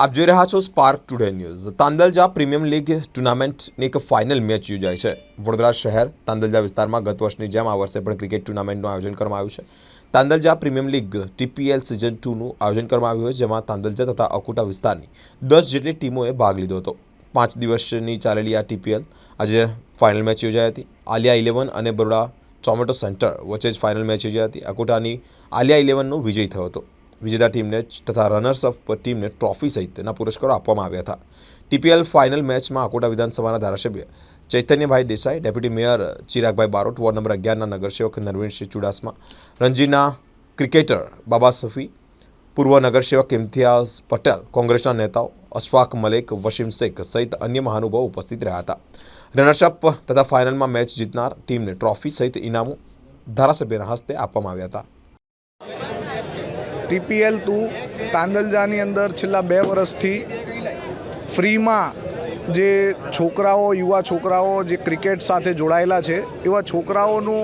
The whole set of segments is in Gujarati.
આપ જોઈ રહ્યા છો Spark Today News Tandalja premium league ટુર્નામેન્ટની એક ફાઇનલ મેચ યોજાઈ છે. વડોદરા શહેર તાંદલજા વિસ્તારમાં ગત વર્ષની જેમ આ વર્ષે પણ ક્રિકેટ ટુર્નામેન્ટનું આયોજન કરવામાં આવ્યું છે. Tandalja premium league TPL season ટુનું આયોજન કરવામાં આવ્યું છે જેમાં તાંદલજા તથા અકોટા વિસ્તારની દસ જેટલી ટીમોએ ભાગ લીધો હતો. પાંચ દિવસની ચાલેલી આ ટીપીએલ આજે ફાઇનલ મેચ યોજાઈ હતી. આલિયા ઇલેવન અને બરોડા ચોમેટો સેન્ટર વચ્ચે જ ફાઇનલ મેચ યોજાઈ હતી. અકોટાની આલિયા ઇલેવનનો વિજય થયો હતો. વિજેતા ટીમને તથા રનર્સ અપ ટીમને ટ્રોફી સહિત તેના પુરસ્કારો આપવામાં આવ્યા હતા. ટીપીએલ ફાઇનલ મેચમાં અકોટા વિધાનસભાના ધારાસભ્ય Chaitanyabhai Desai deputy mayor Chiragbhai Barot ward number અગિયારના નગરસેવક નરવીનસિંહ ચુડાસમા રણજીના ક્રિકેટર બાબા સફી પૂર્વ નગરસેવક ઇમ્તિયાઝ પટેલ, કોંગ્રેસના નેતાઓ અશફાક મલેક, વસીમ શેખ સહિત અન્ય મહાનુભાવો ઉપસ્થિત રહ્યા હતા. રનર્સઅપ તથા ફાઇનલમાં મેચ જીતનાર ટીમને ટ્રોફી સહિત ઇનામો ધારાસભ્યના હસ્તે આપવામાં આવ્યા હતા. ટીપીએલ ટુ તાંદલજાની અંદર છેલ્લા બે વર્ષથી ફ્રીમાં જે છોકરાઓ, યુવા છોકરાઓ જે ક્રિકેટ સાથે જોડાયેલા છે, એવા છોકરાઓનો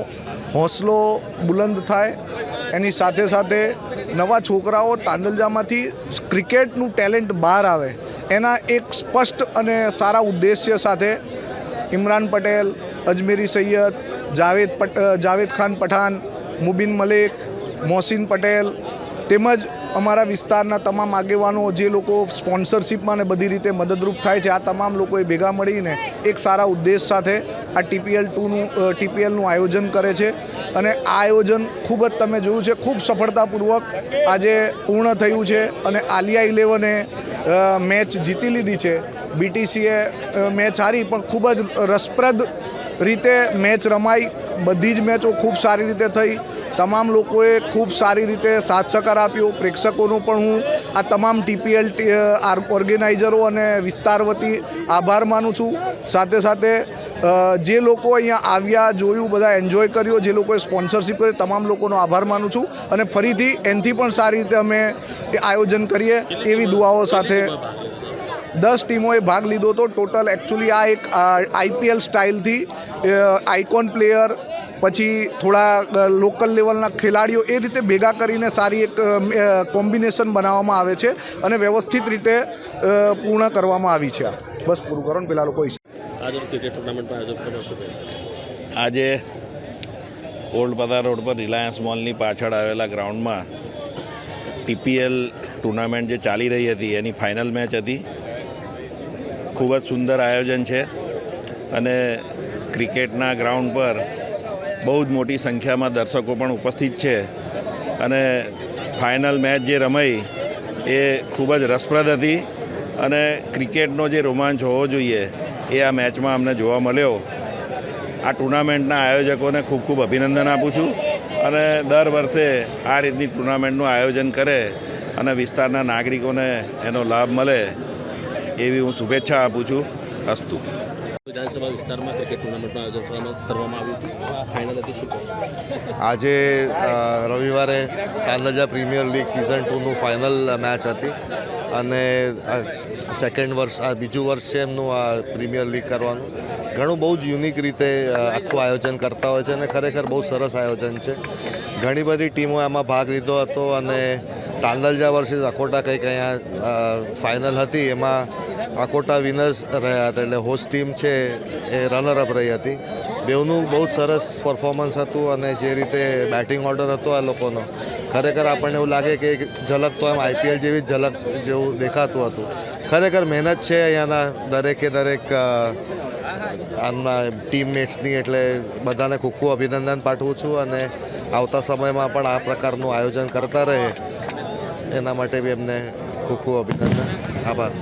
હોંસલો બુલંદ થાય. એની સાથે સાથે નવા છોકરાઓ તાંદલજામાંથી ક્રિકેટનું ટેલેન્ટ બહાર આવે. એના એક સ્પષ્ટ અને સારા ઉદ્દેશ્ય સાથે ઇમરાન પટેલ, અજમેરી સૈયદ, જાવેદ પટ, જાવેદ ખાન પઠાન મુબિન મલિક, મોહસિન પટેલ તેમજ અમારા વિસ્તારના તમામ આગેવાનો જે લોકો સ્પોન્સરશિપમાં ને બધી રીતે મદદરૂપ થાય છે, આ તમામ લોકોએ ભેગા મળીને એક સારા ઉદ્દેશ સાથે આ ટીપીએલ ટુનું ટીપીએલનું આયોજન કરે છે. અને આ આયોજન ખૂબ જ તમે જોયું છે, ખૂબ સફળતાપૂર્વક આજે પૂર્ણ થયું છે અને આલિયા ઇલેવને મેચ જીતી લીધી છે. બીટીસીએ મેચ હારી પણ ખૂબ જ રસપ્રદ રીતે મેચ રમાઈ. બધી જ મેચો ખૂબ સારી રીતે થઈ. તમામ લોકોએ ખૂબ સારી રીતે સાથ સહકાર આપ્યો. પ્રેક્ષકોનો પણ હું આ તમામ ટીપીએલ ઓર્ગેનાઇઝરો અને વિસ્તાર વતી આભાર માનું છું. સાથે સાથે જે લોકો અહીંયા આવ્યા, જોયું, બધા એન્જોય કર્યો, જે લોકોએ સ્પોન્સરશિપ કરી, તમામ લોકોનો આભાર માનું છું. અને ફરીથી એનથી પણ સારી રીતે અમે આયોજન કરીએ એવી દુઆઓ સાથે દસ ટીમોએ ભાગ લીધો હતો ટોટલ એકચ્યુઅલી આ એક આઈપીએલ સ્ટાઇલથી આઇકોન પ્લેયર પછી થોડા લોકલ લેવલના ખેલાડીઓ એ રીતે ભેગા કરીને સારી એક કોમ્બિનેશન બનાવવામાં આવે છે અને વ્યવસ્થિત રીતે પૂર્ણ કરવામાં આવી છે બસ પૂરું કરો ને પેલા લોકો આજે ઓલ્ડ પધાર રોડ પર રિલાયન્સ મોલની પાછળ આવેલા ગ્રાઉન્ડમાં ટીપીએલ ટુર્નામેન્ટ જે ચાલી રહી હતી એની ફાઇનલ મેચ હતી. ખૂબ જ સુંદર આયોજન છે અને ક્રિકેટના ગ્રાઉન્ડ પર બહુ જ મોટી સંખ્યામાં દર્શકો પણ ઉપસ્થિત છે. અને ફાઇનલ મેચ જે રમાઈ, એ ખૂબ જ રસપ્રદ હતી. અને ક્રિકેટનો જે રોમાંચ હોવો જોઈએ, એ આ મેચમાં અમને જોવા મળ્યો. આ ટુર્નામેન્ટના આયોજકોને ખૂબ ખૂબ અભિનંદન આપું છું. અને દર વર્ષે આ રીતની ટુર્નામેન્ટનું આયોજન કરે અને વિસ્તારના નાગરિકોને એનો લાભ મળે, એવી હું શુભેચ્છા આપું છું. અસ્તુ વિધાનસભા વિસ્તારમાં ક્રિકેટ ટુર્નામેન્ટનું આયોજન કરવામાં આવ્યું હતું. ફાઇનલ હતી શું આજે રવિવારે તાંદલજા પ્રીમિયર લીગ સિઝન ટુનું ફાઇનલ મેચ હતી. અને સેકન્ડ વર્ષ, આ બીજું વર્ષ છે એમનું આ પ્રીમિયર લીગ કરવાનું. ઘણું બહુ જ યુનિક રીતે આખું આયોજન કરતા હોય છે અને ખરેખર બહુ સરસ આયોજન છે. ઘણી બધી ટીમો એમાં ભાગ લીધો હતો અને તાંદલજા વર્ષિસ અખોટા કંઈક અહીંયા ફાઇનલ હતી. એમાં અકોટા વિનર્સ રહ્યા હતા. એટલે હોસ્ટ ટીમ છે એ રનરઅપ રહી હતી. બેવનું બહુ જ સરસ પરફોર્મન્સ હતું અને જે રીતે બેટિંગ ઓર્ડર હતો આ લોકોનો, ખરેખર આપણને એવું લાગે કે ઝલક તો એમ આઈપીએલ જેવી ઝલક જેવું દેખાતું હતું. ખરેખર મહેનત છે અહીંયાના દરેકે દરેક આમના ટીમમેટ્સની એટલે બધાને ખૂબ અભિનંદન પાઠવું છું અને આવતા સમયમાં પણ આ પ્રકારનું આયોજન કરતા રહે. એના માટે બી એમને ખૂબ ખૂબ અભિનંદન. આભાર.